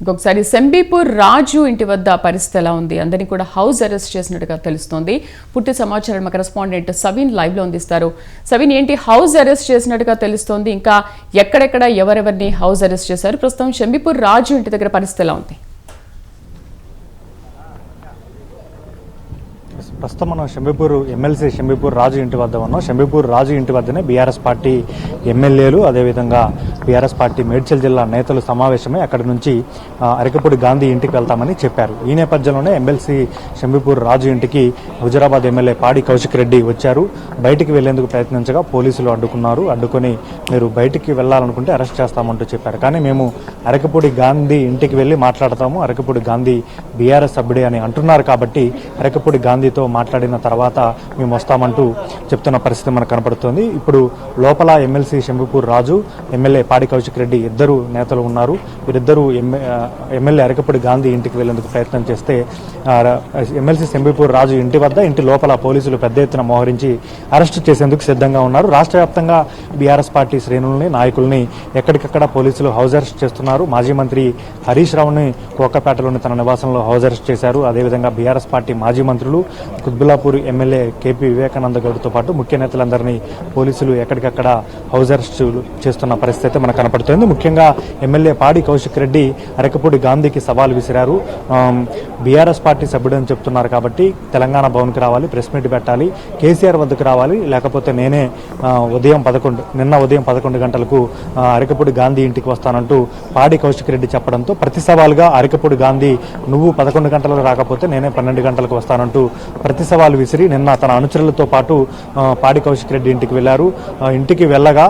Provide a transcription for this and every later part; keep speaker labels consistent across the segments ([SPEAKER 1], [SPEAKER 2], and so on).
[SPEAKER 1] ఇంకొకసారి సెంబీపూర్ రాజు ఇంటి వద్ద పరిస్థితి ఎలా ఉంది? అందరినీ కూడా హౌస్ అరెస్ట్ చేసినట్టుగా తెలుస్తోంది. పూర్తి సమాచారం మా కరెస్పాండెంట్ సవీన్ లైవ్లో అందిస్తారు. సవీన్ ఏంటి హౌస్ అరెస్ట్ చేసినట్టుగా తెలుస్తోంది? ఇంకా ఎక్కడెక్కడ ఎవరెవరిని హౌస్ అరెస్ట్ చేశారు? ప్రస్తుతం సెంబీపూర్ రాజు ఇంటి దగ్గర పరిస్థితి ఎలా ఉంది?
[SPEAKER 2] ప్రస్తుతం మనం షంబీపూర్ ఎమ్మెల్సీ షంబీపూర్ రాజు ఇంటి వద్ద ఉన్నాం. షంబీపూర్ రాజు ఇంటి వద్దనే బీఆర్ఎస్ పార్టీ ఎమ్మెల్యేలు అదేవిధంగా బీఆర్ఎస్ పార్టీ మేడ్చల్ జిల్లా నేతలు సమావేశమై అక్కడి నుంచి అరకపూడి గాంధీ ఇంటికి వెళ్తామని చెప్పారు. ఈ నేపథ్యంలోనే ఎమ్మెల్సీ షంబీపూర్ రాజు ఇంటికి హుజరాబాద్ ఎమ్మెల్యే పాడి కౌశిక్ రెడ్డి వచ్చారు. బయటికి వెళ్ళేందుకు ప్రయత్నించగా పోలీసులు అడ్డుకున్నారు. అడ్డుకొని మీరు బయటికి వెళ్ళాలనుకుంటే అరెస్ట్ చేస్తామంటూ చెప్పారు. కానీ మేము అరకపూడి గాంధీ ఇంటికి వెళ్ళి మాట్లాడతాము. అరకపూడి గాంధీ బీఆర్ఎస్ సభ్యుడే అని అంటున్నారు కాబట్టి అరకపూడి గాంధీతో మాట్లాడిన తర్వాత మేము వస్తామంటూ చెప్తున్న పరిస్థితి మనకు కనపడుతుంది. ఇప్పుడు లోపల ఎమ్మెల్సీ శంభుపూర్ రాజు ఎమ్మెల్యే పాడి కౌశిక్ రెడ్డి ఇద్దరు నేతలు ఉన్నారు. వీరిద్దరూ ఎమ్మె- ఎమ్మెల్యే అరకపూడి గాంధీ ఇంటికి వెళ్ళేందుకు ప్రయత్నం చేస్తే ఎమ్మెల్సీ శంభుపూర్ రాజు ఇంటి వద్ద ఇంటి లోపల పోలీసులు పెద్ద ఎత్తున మోహరించి అరెస్టు చేసేందుకు సిద్ధంగా ఉన్నారు. రాష్ట్ర వ్యాప్తంగా బీఆర్ఎస్ పార్టీ శ్రేణుల్ని నాయకుల్ని ఎక్కడికక్కడ పోలీసులు హౌస్ అరెస్ట్ చేస్తున్నారు. మాజీ మంత్రి హరీష్ రావుని కోకపేటలోని తన నివాసంలో హౌస్ అరెస్ట్ చేశారు. అదేవిధంగా బీఆర్ఎస్ పార్టీ మాజీ మంత్రులు కుత్బులాపూర్ ఎమ్మెల్యే కేపీ వివేకానంద గౌడ్తో పాటు ముఖ్య నేతలందరినీ పోలీసులు ఎక్కడికక్కడ హౌస్ అరెస్ట్ చేస్తున్న పరిస్థితి మనకు కనపడుతోంది. ముఖ్యంగా ఎమ్మెల్యే పాడి కౌశిక్ రెడ్డి అరకపూడి గాంధీకి సవాల్ విసిరారు. బీఆర్ఎస్ పార్టీ సభ్యుడని చెప్తున్నారు కాబట్టి తెలంగాణ భవన్కి రావాలి ప్రెస్ మీట్ పెట్టాలి కేసీఆర్ వద్దకు రావాలి లేకపోతే నేనే ఉదయం పదకొండు నిన్న ఉదయం పదకొండు గంటలకు అరకపూడి గాంధీ ఇంటికి వస్తానంటూ పాడి కౌశిక్ రెడ్డి చెప్పడంతో ప్రతి సవాల్గా అరకపూడి గాంధీ నువ్వు పదకొండు గంటలకు రాకపోతే నేనే పన్నెండు గంటలకు వస్తానంటూ ప్రతి సవాలు విసిరి నిన్న తన అనుచరులతో పాటు పాడి కౌశిక్ రెడ్డి ఇంటికి వెళ్ళారు ఇంటికి వెళ్ళగా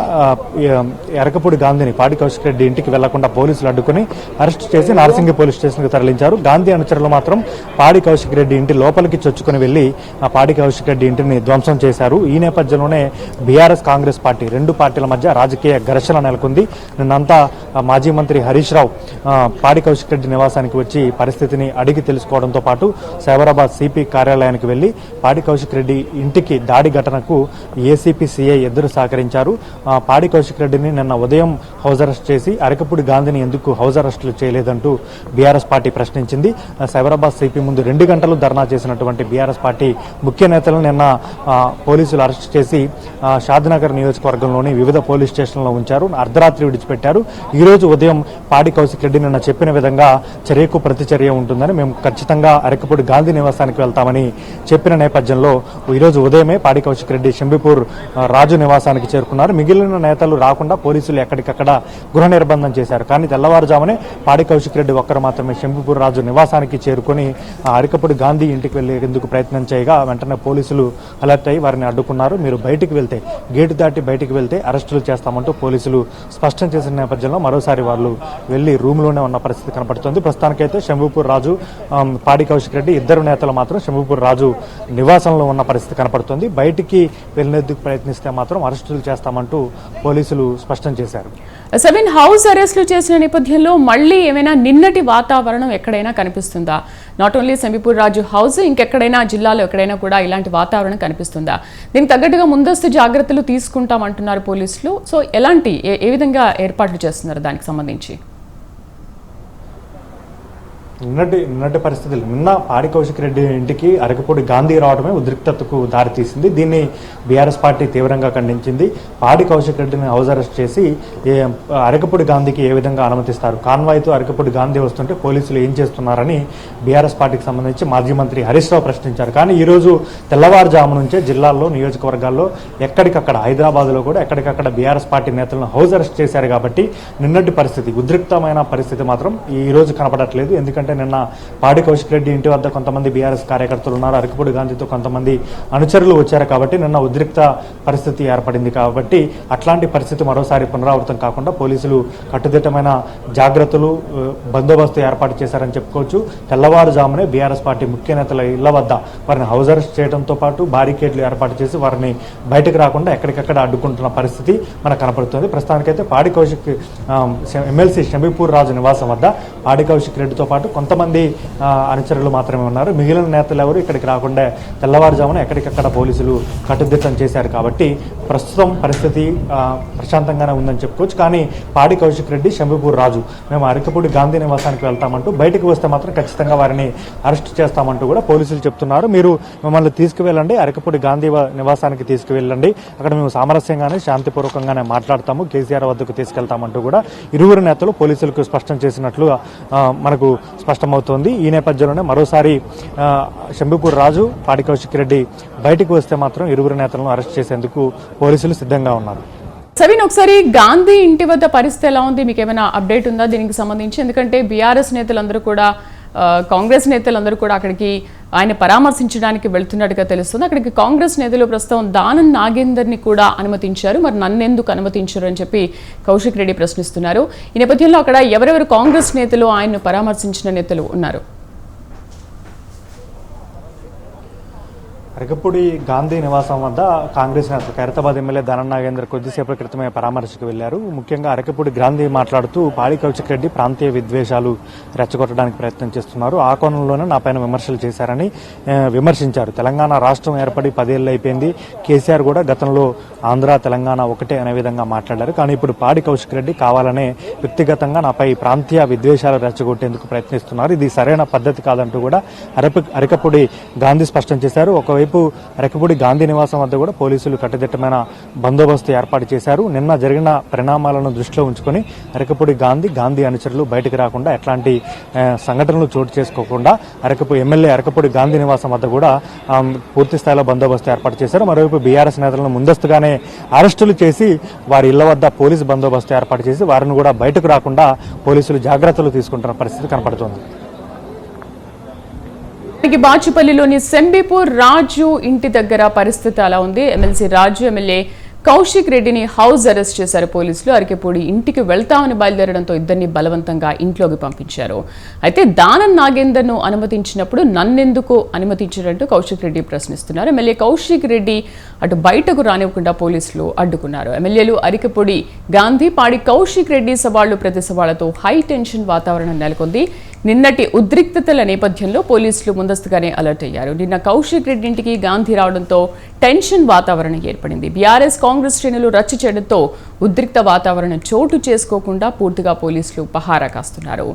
[SPEAKER 2] ఎరకపూడి గాంధీని పాడి కౌశిక్ రెడ్డి ఇంటికి వెళ్ళకుండా పోలీసులు అడ్డుకుని అరెస్ట్ చేసి నారసింగి పోలీస్ స్టేషన్కి తరలించారు. గాంధీ అనుచరులు మాత్రం పాడి కౌశిక్ రెడ్డి ఇంటి లోపలికి చొచ్చుకుని వెళ్ళి ఆ పాడి కౌశిక్ రెడ్డి ఇంటిని ధ్వంసం చేశారు. ఈ నేపథ్యంలోనే బీఆర్ఎస్ కాంగ్రెస్ పార్టీ రెండు పార్టీల మధ్య రాజకీయ ఘర్షణ నెలకొంది. నిన్నంతా మాజీ మంత్రి హరీష్ రావు పాడి కౌశిక్ రెడ్డి నివాసానికి వచ్చి పరిస్థితిని అడిగి తెలుసుకోవడంతో పాటు సైబరాబాద్ సిపి కార్యాలయానికి వెళ్ళి పాడి కౌశిక్ రెడ్డి ఇంటికి దాడి ఘటనకు ఏసీపీ సీఐ ఇద్దరు సహకరించారు. పాడి కౌశిక్ రెడ్డిని నిన్న ఉదయం హౌస్ అరెస్ట్ చేసి అరకపూడి గాంధీని ఎందుకు హౌస్ అరెస్టులు చేయలేదంటూ బీఆర్ఎస్ పార్టీ ప్రశ్నించింది. సైబరాబాద్ సిపి ముందు రెండు గంటలు ధర్నా చేసినటువంటి బీఆర్ఎస్ పార్టీ ముఖ్య నేతలను నిన్న పోలీసులు అరెస్ట్ చేసి షాద్నగర్ నియోజకవర్గంలోని వివిధ పోలీస్ స్టేషన్లో ఉంచారు. అర్ధరాత్రి విడిచిపెట్టారు. ఈ రోజు ఉదయం పాడి కౌశిక్ రెడ్డి నిన్న చెప్పిన విధంగా చర్యకు ప్రతిచర్య ఉంటుందని మేము ఖచ్చితంగా అరకపూడి గాంధీ నివాసానికి వెళ్తామని చెప్పిన నేపథ్యంలో ఈరోజు ఉదయమే పాడి కౌశిక్ రెడ్డి షంబిపూర్ రాజు నివాసానికి చేరుకున్నారు. మిగిలిన నేతలు రాకుండా పోలీసులు ఎక్కడికక్కడ గృహ నిర్బంధం చేశారు. కానీ తెల్లవారుజామునే పాడి కౌశిక్ రెడ్డి ఒక్కరు మాత్రమే షంబిపూర్ రాజు నివాసానికి చేరుకుని ఆ గాంధీ ఇంటికి వెళ్ళేందుకు ప్రయత్నం చేయగా వెంటనే పోలీసులు అలర్ట్ అయ్యి వారిని అడ్డుకున్నారు. మీరు బయటికి వెళ్తే గేటు దాటి బయటికి వెళ్తే అరెస్టులు చేస్తామంటూ పోలీసులు స్పష్టం చేసిన నేపథ్యంలో మరోసారి వాళ్ళు వెళ్ళి రూమ్లోనే ఉన్న పరిస్థితి కనపడుతుంది. ప్రస్తుతానికైతే శంభూపూర్ రాజు పాడి కౌశిక్ రెడ్డి ఇద్దరు నేతలు మాత్రం శంభూపూర్ రాజు నివాసంలో ఉన్న పరిస్థితి కనపడుతుంది. బయటికి వెళ్ళినందుకు ప్రయత్నిస్తే మాత్రం అరెస్టులు చేస్తామంటూ పోలీసులు స్పష్టం చేశారు.
[SPEAKER 1] సెవెన్ హౌస్ అరెస్టులు చేసిన నేపథ్యంలో మళ్ళీ ఏమైనా నిన్నటి వాతావరణం ఎక్కడైనా కనిపిస్తుందా? Not only Samipur Raju house ఇంకెక్కడైనా జిల్లాలో ఎక్కడైనా కూడా ఇలాంటి వాతావరణం కనిపిస్తుందా? దీనికి తగ్గట్టుగా ముందస్తు జాగ్రత్తలు తీసుకుంటామంటున్నారు పోలీసులు. సో ఎలాంటి ఏ- ఏ విధంగా ఏర్పాట్లు చేస్తున్నారు దానికి సంబంధించి?
[SPEAKER 2] నిన్నటి నిన్నటి పరిస్థితులు. నిన్న పాడి కౌశిక్ రెడ్డి ఇంటికి అరకపూడి గాంధీ రావడమే ఉద్రిక్తతకు దారితీసింది. దీన్ని బీఆర్ఎస్ పార్టీ తీవ్రంగా ఖండించింది. పాడి కౌశిక్ రెడ్డిని హౌస్ అరెస్ట్ చేసి ఏ అరకపూడి గాంధీకి ఏ విధంగా అనుమతిస్తారు? కాన్వాయ్తో అరకపూడి గాంధీ వస్తుంటే పోలీసులు ఏం చేస్తున్నారని బీఆర్ఎస్ పార్టీకి సంబంధించి మాజీ మంత్రి హరీష్ రావు ప్రశ్నించారు. కానీ ఈరోజు తెల్లవారుజాము నుంచే జిల్లాల్లో నియోజకవర్గాల్లో ఎక్కడికక్కడ హైదరాబాద్లో కూడా ఎక్కడికక్కడ బీఆర్ఎస్ పార్టీ నేతలను హౌస్ అరెస్ట్ చేశారు కాబట్టి నిన్నటి పరిస్థితి ఉద్రిక్తమైన పరిస్థితి మాత్రం ఈ రోజు కనపడట్లేదు. ఎందుకంటే నిన్న పాడి కౌశిక్ రెడ్డి ఇంటి వద్ద కొంతమంది బీఆర్ఎస్ కార్యకర్తలు ఉన్నారు. అరకపూడి గాంధీతో కొంతమంది అనుచరులు వచ్చారు కాబట్టి నిన్న ఉద్రిక్త పరిస్థితి ఏర్పడింది కాబట్టి అట్లాంటి పరిస్థితి మరోసారి పునరావృతం కాకుండా పోలీసులు కట్టుదిట్టమైన జాగ్రత్తలు బందోబస్తు ఏర్పాటు చేశారని చెప్పుకోవచ్చు. తెల్లవారుజామునే బీఆర్ఎస్ పార్టీ ముఖ్య నేతల ఇళ్ళ వద్ద వారిని హౌస్ అరెస్ట్ చేయడంతో పాటు బారికేడ్లు ఏర్పాటు చేసి వారిని బయటకు రాకుండా ఎక్కడికక్కడ అడ్డుకుంటున్న పరిస్థితి మనకు కనపడుతుంది. ప్రస్తుతానికైతే పాడి కౌశిక్ ఎమ్మెల్సీ షమీపూర్ రాజు నివాసం వద్ద పాడి కౌశిక్ రెడ్డితో పాటు కొంతమంది అనుచరులు మాత్రమే ఉన్నారు. మిగిలిన నేతలు ఎవరు ఇక్కడికి రాకుండా తెల్లవారుజామున ఎక్కడికక్కడ పోలీసులు కట్టుదిట్టం చేశారు కాబట్టి ప్రస్తుతం పరిస్థితి ప్రశాంతంగానే ఉందని చెప్పుకోవచ్చు. కానీ పాడి కౌశిక్ రెడ్డి శంభుపూర్ రాజు మేము అరకపూడి గాంధీ నివాసానికి వెళ్తామంటూ బయటకు వస్తే మాత్రం ఖచ్చితంగా వారిని అరెస్ట్ చేస్తామంటూ కూడా పోలీసులు చెప్తున్నారు. మీరు మిమ్మల్ని తీసుకువెళ్ళండి అరకపూడి గాంధీ నివాసానికి తీసుకువెళ్ళండి. అక్కడ మేము సామరస్యంగానే శాంతిపూర్వకంగానే మాట్లాడతాము. కేసీఆర్ వద్దకు తీసుకెళ్తామంటూ కూడా ఇరువురు నేతలు పోలీసులకు స్పష్టం చేసినట్లు మనకు స్పష్టమవుతోంది. ఈ నేపథ్యంలోనే మరోసారి ఆ, రాజు పాడి కౌశిక్ రెడ్డి బయటకు వస్తే మాత్రం ఇరువురు నేతలను అరెస్ట్ చేసేందుకు పోలీసులు సిద్ధంగా ఉన్నారు.
[SPEAKER 1] సవిన్ ఒకసారి గాంధీ ఇంటి వద్ద పరిస్థితి ఎలా ఉంది? మీకు ఏమైనా అప్డేట్ ఉందా దీనికి సంబంధించి? ఎందుకంటే బీఆర్ఎస్ నేతలందరూ కూడా కాంగ్రెస్ నేతలందరూ కూడా అక్కడికి ఆయన పరామర్శించడానికి వెళ్తున్నట్టుగా తెలుస్తుంది. అక్కడికి కాంగ్రెస్ నేతలు ప్రస్తుతం దానం నాగేందర్ని కూడా అనుమతించారు. మరి నన్నెందుకు అనుమతించారు అని చెప్పి కౌశిక్ రెడ్డి ప్రశ్నిస్తున్నారు. ఈ నేపథ్యంలో అక్కడ ఎవరెవరు కాంగ్రెస్ నేతలు ఆయన్ను పరామర్శించిన నేతలు ఉన్నారు?
[SPEAKER 2] అరకపూడి గాంధీ నివాసం వద్ద కాంగ్రెస్ నేత ఖైరతాబాద్ ఎమ్మెల్యే ధనం నాగేందర్ కొద్దిసేపటి క్రితమే పరామర్శకు వెళ్ళారు ముఖ్యంగా అరకపూడి గాంధీ మాట్లాడుతూ పాడి కౌశిక్ రెడ్డి ప్రాంతీయ విద్వేషాలు రెచ్చగొట్టడానికి ప్రయత్నం చేస్తున్నారు. ఆ కోణంలోనే నా పైన విమర్శలు చేశారని విమర్శించారు. తెలంగాణ రాష్ట్రం ఏర్పడి పదేళ్ళు అయిపోయింది. కేసీఆర్ కూడా గతంలో ఆంధ్ర తెలంగాణ ఒకటే అనే విధంగా మాట్లాడారు. కానీ ఇప్పుడు పాడి కౌశిక్ రెడ్డి కావాలనే వ్యక్తిగతంగా నాపై ప్రాంతీయ విద్వేషాలు రెచ్చగొట్టేందుకు ప్రయత్నిస్తున్నారు. ఇది సరైన పద్ధతి కాదంటూ కూడా అరప అరకపూడి గాంధీ స్పష్టం చేశారు. ఒకవైపు అరకపూడి గాంధీ నివాసం వద్ద కూడా పోలీసులు కట్టుదిట్టమైన బందోబస్తు ఏర్పాటు చేశారు. నిన్న జరిగిన పరిణామాలను దృష్టిలో ఉంచుకొని అరకపూడి గాంధీ గాంధీ అనుచరులు బయటకు రాకుండా ఎట్లాంటి సంఘటనలు చోటు చేసుకోకుండా అరకపు ఎమ్మెల్యే అరకపూడి గాంధీ నివాసం వద్ద కూడా పూర్తి స్థాయిలో బందోబస్తు ఏర్పాటు చేశారు. మరోవైపు బీఆర్ఎస్ నేతలను ముందస్తుగానే అరెస్టులు చేసి వారి ఇళ్ళ వద్ద పోలీసు బందోబస్తు ఏర్పాటు చేసి వారిని కూడా బయటకు రాకుండా పోలీసులు జాగ్రత్తలు తీసుకుంటున్న పరిస్థితి కనపడుతోంది.
[SPEAKER 1] ఇప్పటికి బాచుపల్లిలోని సెంబిపూర్ రాజు ఇంటి దగ్గర పరిస్థితి అలా ఉంది. ఎమ్మెల్సీ రాజు ఎమ్మెల్యే కౌశిక్ రెడ్డిని హౌస్ అరెస్ట్ చేశారు పోలీసులు. అరకెపూడి ఇంటికి వెళ్తామని బయలుదేరడంతో ఇద్దరిని బలవంతంగా ఇంట్లోకి పంపించారు. అయితే దానం నాగేందర్ను అనుమతించినప్పుడు నన్నెందుకు అనుమతించారంటూ కౌశిక్ రెడ్డి ప్రశ్నిస్తున్నారు. ఎమ్మెల్యే కౌశిక్ రెడ్డి అటు బయటకు రానివ్వకుండా పోలీసులు అడ్డుకున్నారు. ఎమ్మెల్యేలు అరికపొడి గాంధీ పాడి కౌశిక్ రెడ్డి సవాళ్ళు ప్రతి సవాళ్ళతో హై టెన్షన్ వాతావరణం నెలకొంది. నిన్నటి ఉద్రిక్తతల నేపథ్యంలో పోలీసులు ముందస్తుగానే అలర్ట్ అయ్యారు. నిన్న కౌశిక్ రెడ్డి ఇంటికి గాంధీ రావడంతో టెన్షన్ వాతావరణం ఏర్పడింది. బీఆర్ఎస్ కాంగ్రెస్ శ్రేణులు రచ్చ చేయడంతో ఉద్రిక్త వాతావరణం చోటు చేసుకోకుండా పూర్తిగా పోలీసులు పహారా కాస్తున్నారు.